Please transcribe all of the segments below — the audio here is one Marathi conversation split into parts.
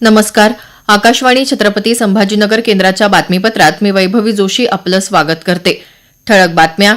नमस्कार. आकाशवाणी छत्रपती संभाजीनगर केंद्राच्या बातमीपत्रात मी वैभवी जोशी आपलं स्वागत करते. ठळक बातम्या.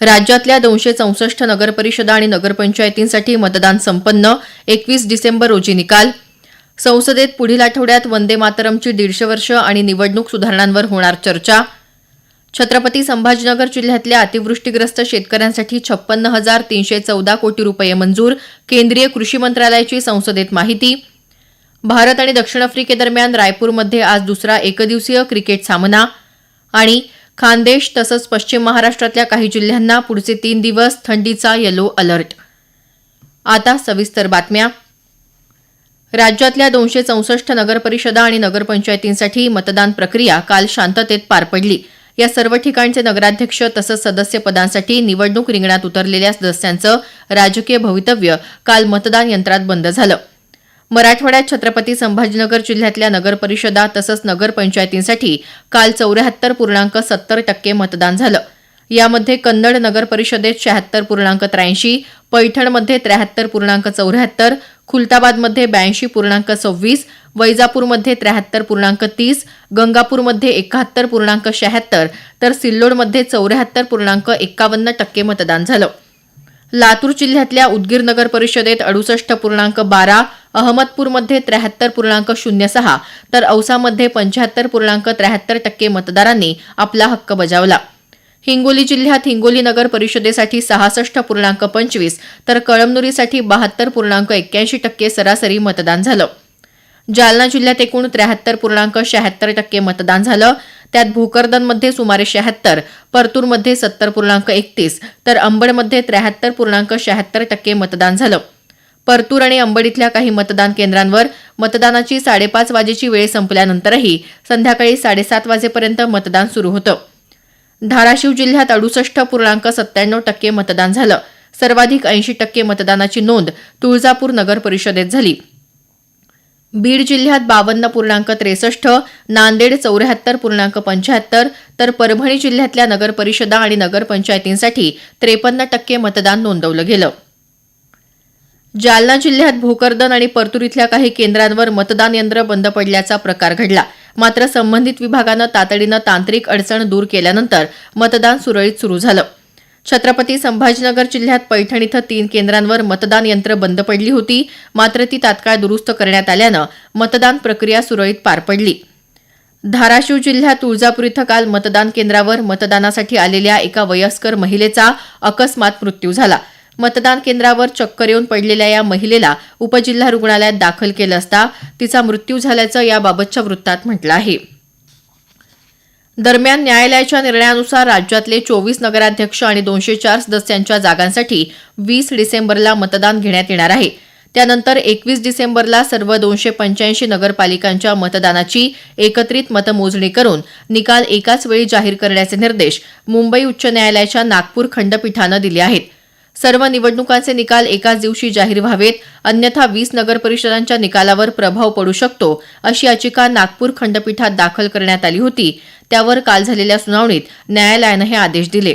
राज्यातल्या दोनशे चौसष्ट नगरपरिषदा आणि नगरपंचायतींसाठी मतदान संपन्न एकवीस डिसेंबर रोजी निकाल. संसदेत पुढील आठवड्यात वंदे मातरमची दीडशे वर्ष आणि निवडणूक सुधारणांवर होणार चर्चा. छत्रपती संभाजीनगर जिल्ह्यातल्या अतिवृष्टीग्रस्त शेतकऱ्यांसाठी छप्पन्न हजार तीनशे चौदा कोटी रुपये मंजूर केंद्रीय कृषी मंत्रालयाची संसदेत माहिती. भारत आणि दक्षिण आफ्रिकेदरम्यान रायपूरमध्ये आज दुसरा एकदिवसीय क्रिकेट सामना. आणि खानदेश तसंच पश्चिम महाराष्ट्रातल्या काही जिल्ह्यांना पुढचे तीन दिवस थंडीचा येलो अलर्ट आता सविस्तर बातम्या. राज्यातल्या दोनशे चौसष्ट नगरपरिषदा आणि नगरपंचायतींसाठी मतदान प्रक्रिया काल शांततेत पार पडली. या सर्व ठिकाणचे नगराध्यक्ष तसंच सदस्यपदांसाठी निवडणूक रिंगणात उतरलेल्या सदस्यांचं राजकीय भवितव्य काल मतदान यंत्रात बंद झालं. मराठवाड्यात छत्रपती संभाजीनगर जिल्ह्यातल्या नगरपरिषदा तसंच नगरपंचायतींसाठी काल चौऱ्याहत्तर पूर्णांक सत्तर टक्के मतदान झालं. यामध्ये कन्नड नगर परिषदेत शहात्तर पूर्णांक त्र्याऐंशी पैठणमध्ये त्र्याहत्तर पूर्णांक चौऱ्याहत्तर खुलताबादमध्ये ब्याऐंशी पूर्णांक सव्वीस वैजापूरमध्ये त्र्याहत्तर पूर्णांक तीस गंगापूरमध्ये एकाहत्तर पूर्णांक शहात्तर तर सिल्लोडमध्ये चौऱ्याहत्तर पूर्णांक एक्कावन्न टक्के मतदान झालं. लातूर जिल्ह्यातल्या उदगीर नगर परिषदेत अडुसष्ट पूर्णांक बारा अहमदपूरमध्ये त्र्याहत्तर पूर्णांक शून्य सहा तर औसामध्ये पंच्याहत्तर पूर्णांक त्र्याहत्तर टक्के मतदारांनी आपला हक्क बजावला. हिंगोली जिल्ह्यात हिंगोली नगर परिषदेसाठी सहासष्ट पूर्णांक पंचवीस तर कळमनुरीसाठी बहात्तर पूर्णांक एक्क्याऐंशी टक्के सरासरी मतदान झालं. जालना जिल्ह्यात एकूण त्र्याहत्तर पूर्णांक शहात्तर टक्के मतदान झालं. त्यात भोकरदनमध्ये सुमारे शहात्तर परतूरमध्ये सत्तर पूर्णांक एकतीस तर अंबडमध्ये त्र्याहत्तर पूर्णांक शहात्तर टक्के मतदान झालं. परतूर आणि अंबड इथल्या काही मतदान केंद्रांवर मतदानाची साडेपाच वाजेची वेळ संपल्यानंतरही संध्याकाळी साडेसात वाजेपर्यंत मतदान सुरू होतं. धाराशिव जिल्ह्यात अडुसष्ट पूर्णांक सत्त्याण्णव टक्के मतदान झालं. सर्वाधिक ऐंशी टक्के मतदानाची नोंद तुळजापूर नगर परिषदेत झाली. बीड जिल्ह्यात बावन्न पूर्णांक त्रेसष्ट नांदेड चौऱ्याहत्तर पूर्णांक पंच्याहत्तर तर परभणी जिल्ह्यातल्या नगरपरिषदा आणि नगरपंचायतींसाठी त्रेपन्न टक्के मतदान नोंदवलं गेलं. जालना जिल्ह्यात भोकरदन आणि परतूर इथल्या काही केंद्रांवर मतदान यंत्र बंद पडल्याचा प्रकार घडला. मात्र संबंधित विभागानं तातडीनं तांत्रिक अडचण दूर केल्यानंतर मतदान सुरळीत सुरू झालं. छत्रपती संभाजीनगर जिल्ह्यात पैठण इथं तीन केंद्रांवर मतदान यंत्र बंद पडली होती. मात्र ती तात्काळ दुरुस्त करण्यात आल्यानं मतदान प्रक्रिया सुरळीत पार पडली. धाराशिव जिल्ह्यात तुळजापूर इथं काल मतदान केंद्रावर मतदानासाठी आलेल्या एका वयस्कर महिलेचा अकस्मात मृत्यू झाला. मतदान केंद्रावर चक्कर येऊन पडलेल्या या महिलेला उपजिल्हा रुग्णालयात दाखल केलं असता तिचा मृत्यू झाल्याचं याबाबतच्या वृत्तात म्हटलं आहे. दरम्यान न्यायालयाच्या निर्णयानुसार राज्यातले चोवीस नगराध्यक्ष आणि दोनशे चार सदस्यांच्या जागांसाठी वीस डिसेंबरला मतदान घेण्यात येणार आहे. त्यानंतर एकवीस डिसेंबरला सर्व दोनशे पंच्याऐंशी नगरपालिकांच्या मतदानाची एकत्रित मतमोजणी करून निकाल एकाच वेळी जाहीर करण्याचे निर्देश मुंबई उच्च न्यायालयाच्या नागपूर खंडपीठानं दिले आहेत. सर्व निवडणुकांचे निकाल एकाच दिवशी जाहीर व्हावेत. अन्यथा वीस नगरपरिषदांच्या निकालावर प्रभाव पडू शकतो अशी याचिका नागपूर खंडपीठात दाखल करण्यात आली होती. त्यावर काल झालेल्या सुनावणीत न्यायालयानं हे आदेश दिले.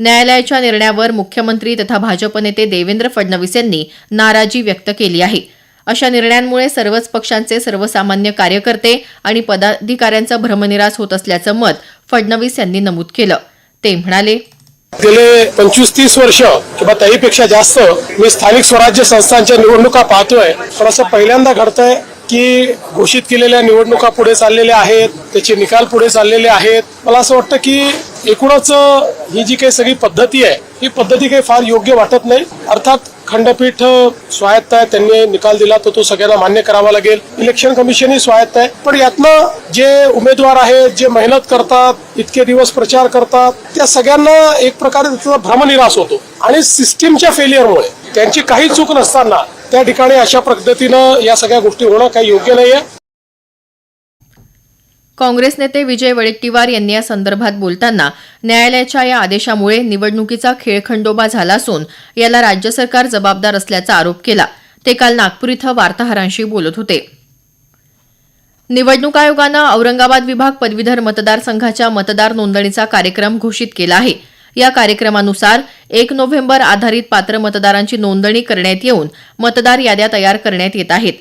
न्यायालयाच्या निर्णयावर मुख्यमंत्री तथा भाजप नेते देवेंद्र फडणवीस यांनी नाराजी व्यक्त केली आहे. अशा निर्णयांमुळे सर्वच पक्षांचे सर्वसामान्य कार्यकर्ते आणि पदाधिकाऱ्यांचा भ्रमनिरास होत असल्याचं मत फडणवीस यांनी नमूद केलं. ते म्हणाले गेले पंचवीस तीस वर्ष किंवा त्याहीपेक्षा जास्त मी स्थानिक स्वराज्य संस्थांच्या निवडणुका पाहतोय. पण असं पहिल्यांदा घडतंय की घोषित केलेल्या निवडणुका पुढे चाललेल्या आहेत त्याचे निकाल पुढे चाललेले आहेत. मला असं वाटतं की एकूणच ही जी काही सगळी पद्धती आहे ही पद्धती काही फार योग्य वाटत नाही. अर्थात खंडपीठ स्वायत्त आहे त्यांनी निकाल दिला तर तो सगळ्यांना मान्य करावा लागेल. इलेक्शन कमिशनही स्वायत्त आहे. पण यातनं जे उमेदवार आहेत जे मेहनत करतात इतके दिवस प्रचार करतात त्या सगळ्यांना एक प्रकारे त्याचा भ्रमनिरास होतो. आणि सिस्टीमच्या फेलियरमुळे त्यांची काही चूक नसताना त्या ठिकाणी अशा पद्धतीनं या सगळ्या गोष्टी होणं काही योग्य नाही आहे काँग्रेस नेते विजय वडेट्टीवार यांनी या संदर्भात बोलताना न्यायालयाच्या या आदेशामुळे निवडणुकीचा खेळखंडोबा झाला असून याला राज्य सरकार जबाबदार असल्याचा आरोप केला. ते काल नागपूर इथं वार्ताहरांशी बोलत होते. निवडणूक आयोगानं औरंगाबाद विभाग पदवीधर मतदारसंघाच्या मतदार नोंदणीचा कार्यक्रम घोषित केला आहे. या कार्यक्रमानुसार एक नोव्हेंबर आधारित पात्र मतदारांची नोंदणी करण्यात येऊन मतदार याद्या तयार करण्यात येत आहेत.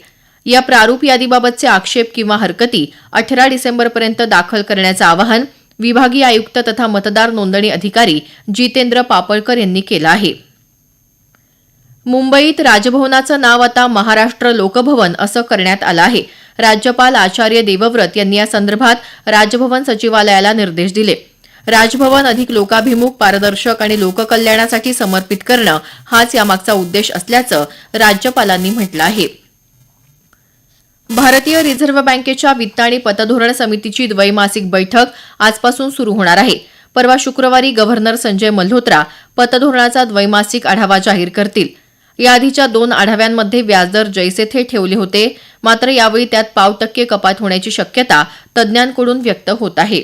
या प्रारूप यादीबाबतचे आक्षेप किंवा हरकती अठरा डिसेंबरपर्यंत दाखल करण्याचं आवाहन विभागीय आयुक्त तथा मतदार नोंदणी अधिकारी जितेंद्र पापळकर यांनी केलं आहे. मुंबईत राजभवनाचं नाव आता महाराष्ट्र लोकभवन असं करण्यात आलं आहे. राज्यपाल आचार्य देवव्रत यांनी या संदर्भात राजभवन सचिवालयाला निर्देश दिले. राजभवन अधिक लोकाभिमुख पारदर्शक आणि लोककल्याणासाठी समर्पित करणं हाच यामागचा उद्देश असल्याचं राज्यपालांनी म्हटलं आहे. भारतीय रिझर्व्ह बँकेच्या वित्त आणि पतधोरण समितीची द्वैमासिक बैठक आजपासून सुरू होणार आहे. परवा शुक्रवारी गव्हर्नर संजय मल्होत्रा पतधोरणाचा द्वैमासिक आढावा जाहीर करतील. याआधीच्या दोन आढाव्यांमध्ये व्याजदर जैसे थे ठेवले होते मात्र यावेळी त्यात पाव टक्के कपात होण्याची शक्यता तज्ज्ञांकडून व्यक्त होत आहे.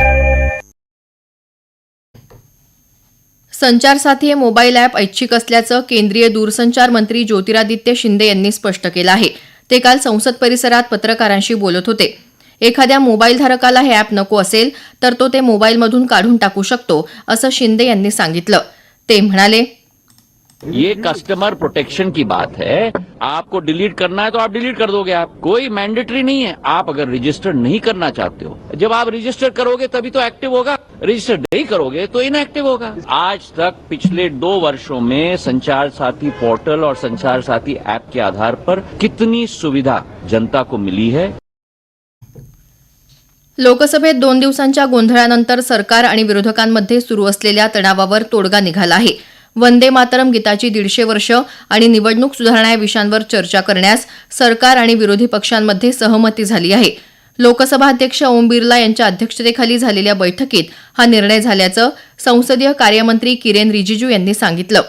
संचार साथी हे मोबाईल अॅप ऐच्छिक असल्याचं केंद्रीय दूरसंचार मंत्री ज्योतिरादित्य शिंदे यांनी स्पष्ट केलं आहे. ते काल संसद परिसरात पत्रकारांशी बोलत होते. एखाद्या मोबाईल धारकाला हे अॅप नको असेल तर तो ते मोबाईलमधून काढून टाकू शकतो असं शिंदे यांनी सांगितलं. ते म्हणाले ये कस्टमर प्रोटेक्शन की बात है। आपको डिलीट करना है तो आप डिलीट कर दोगे आप। कोई मैंडेटरी नहीं है। आप अगर रजिस्टर नहीं करना चाहते हो, जब आप रजिस्टर करोगे तभी तो एक्टिव होगा। रजिस्टर नहीं करोगे तो इनएक्टिव होगा। आज तक पिछले दो वर्षों में संचार साथी पोर्टल और संचार साथी ऐप के आधार पर कितनी सुविधा जनता को मिली है? लोकसभेत दोन दिवसांच्या गोंधळानंतर सरकार आणि विरोधकांमध्ये सुरू असलेल्या तणावावर तोडगा निघाला आहे. वंदे मातरम गीताची दीडशे वर्ष आणि निवडणूक सुधारणा या विषयांवर चर्चा करण्यास सरकार आणि विरोधी पक्षांमध्ये सहमती झाली आहे. लोकसभा अध्यक्ष ओम बिर्ला यांच्या अध्यक्षतेखाली झालेल्या बैठकीत हा निर्णय झाल्याचं संसदीय कार्यमंत्री किरेन रिजिजू यांनी सांगितलं.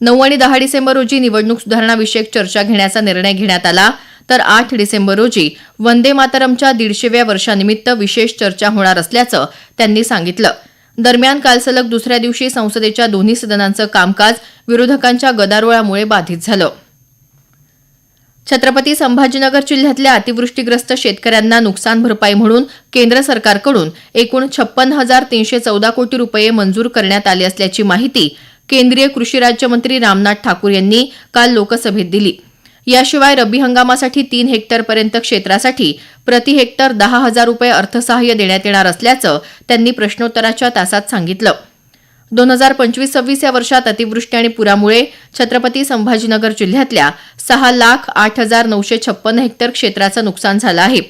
नऊ आणि दहा डिसेंबर रोजी निवडणूक सुधारणाविषयक चर्चा घेण्याचा निर्णय घेण्यात आला तर आठ डिसेंबर रोजी वंदे मातरमच्या दीडशेव्या वर्षानिमित्त विशेष चर्चा होणार असल्याचं त्यांनी सांगितलं. दरम्यान काल सलग दुसऱ्या दिवशी संसदेच्या दोन्ही सदनांचं कामकाज विरोधकांच्या गदारोळामुळे बाधित झालं. छत्रपती संभाजीनगर जिल्ह्यातल्या अतिवृष्टीग्रस्त शेतकऱ्यांना नुकसान भरपाई म्हणून केंद्र सरकारकडून एकूण छप्पन हजार तीनशे चौदा कोटी रुपये मंजूर करण्यात आले असल्याची माहिती केंद्रीय कृषी राज्यमंत्री रामनाथ ठाकूर यांनी काल लोकसभेत दिली. याशिवाय रब्बी हंगामासाठी तीन हेक्टरपर्यंत क्षेत्रासाठी प्रति हेक्टर दहा हजार रुपये अर्थसहाय्य देण्यात येणार असल्याचं त्यांनी प्रश्नोत्तराच्या तासात सांगितलं. दोन हजार पंचवीस सव्वीस या वर्षात अतिवृष्टी आणि पुरामुळे छत्रपती संभाजीनगर जिल्ह्यातल्या सहा लाख आठ हजार नऊशे छप्पन्न हेक्टर क्षेत्राचं नुकसान झालं आहे.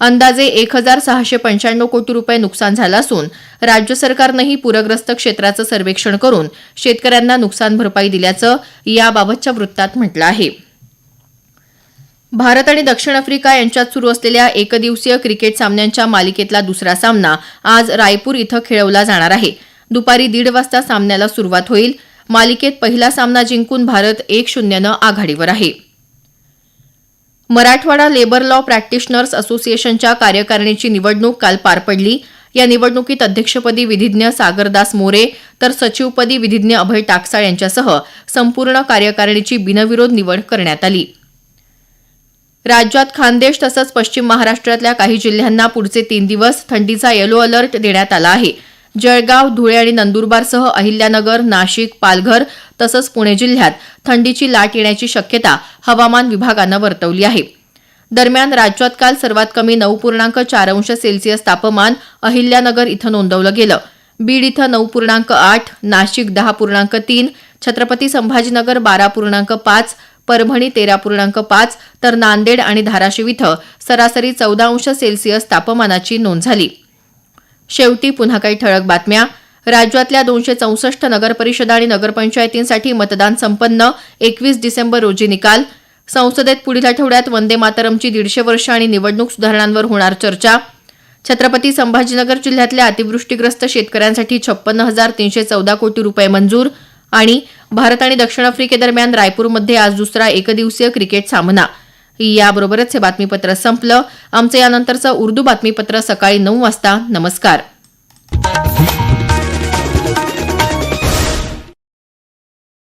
अंदाजे एक हजार सहाशे पंच्याण्णव कोटी रुपये नुकसान झालं असून राज्य सरकारनंही पूरग्रस्त क्षेत्राचं सर्वेक्षण करून शेतकऱ्यांना नुकसान भरपाई दिल्याचं याबाबतच्या वृत्तात म्हटलं आहे. भारत आणि दक्षिण आफ्रिका यांच्यात सुरू असलेल्या एकदिवसीय क्रिकेट सामन्यांच्या मालिकेतला दुसरा सामना आज रायपूर इथं खेळवला जाणार आहे. दुपारी दीड वाजता सामन्याला सुरुवात होईल. मालिकेत पहिला सामना जिंकून भारत एक शून्यनं आघाडीवर आहे. मराठवाडा लेबर लॉ प्रॅक्टिशनर्स असोसिएशनच्या कार्यकारिणीची निवडणूक काल पार पडली. या निवडणुकीत अध्यक्षपदी विधिज्ञ सागरदास मोरे तर सचिवपदी विधिज्ञ अभय टाकसाळ यांच्यासह संपूर्ण कार्यकारिणीची बिनविरोध निवड करण्यात आली. राज्यात खानदेश तसंच पश्चिम महाराष्ट्रातल्या काही जिल्ह्यांना पुढचे तीन दिवस थंडीचा येलो अलर्ट देण्यात आला आहे. जळगाव धुळे आणि नंदुरबारसह अहिल्यानगर नाशिक पालघर तसंच पुणे जिल्ह्यात थंडीची लाट येण्याची शक्यता हवामान विभागानं वर्तवली आहे. दरम्यान राज्यात काल सर्वात कमी नऊ पूर्णांक चार अंश सेल्सिअस तापमान अहिल्यानगर इथं नोंदवलं गेलं. बीड इथं नऊ पूर्णांक आठ नाशिक दहा पूर्णांक तीन छत्रपती संभाजीनगर बारा पूर्णांक पाच परभणी तेरा पूर्णांक पाच तर नांदेड आणि धाराशिव इथं सरासरी चौदा अंश सेल्सिअस तापमानाची नोंद झाली. शेवटी पुन्हा काही ठळक बातम्या. राज्यातल्या दोनशे चौसष्ट नगरपरिषदा आणि नगरपंचायतींसाठी मतदान संपन्न. एकवीस डिसेंबर रोजी निकाल. संसदेत पुढील आठवड्यात वंदे मातरमची दीडशे वर्ष आणि निवडणूक सुधारणांवर होणार चर्चा. छत्रपती संभाजीनगर जिल्ह्यातल्या अतिवृष्टीग्रस्त शेतकऱ्यांसाठी छप्पन्न हजार तीनशे चौदा कोटी रुपये मंजूर. आणि भारत आणि दक्षिण आफ्रिकेदरम्यान रायपूरमध्ये आज दुसरा एकदिवसीय क्रिकेट सामना. याबरोबरच हे बातमीपत्र संपलं. आमचं यानंतरचं उर्दू बातमीपत्र सकाळी नऊ वाजता. नमस्कार.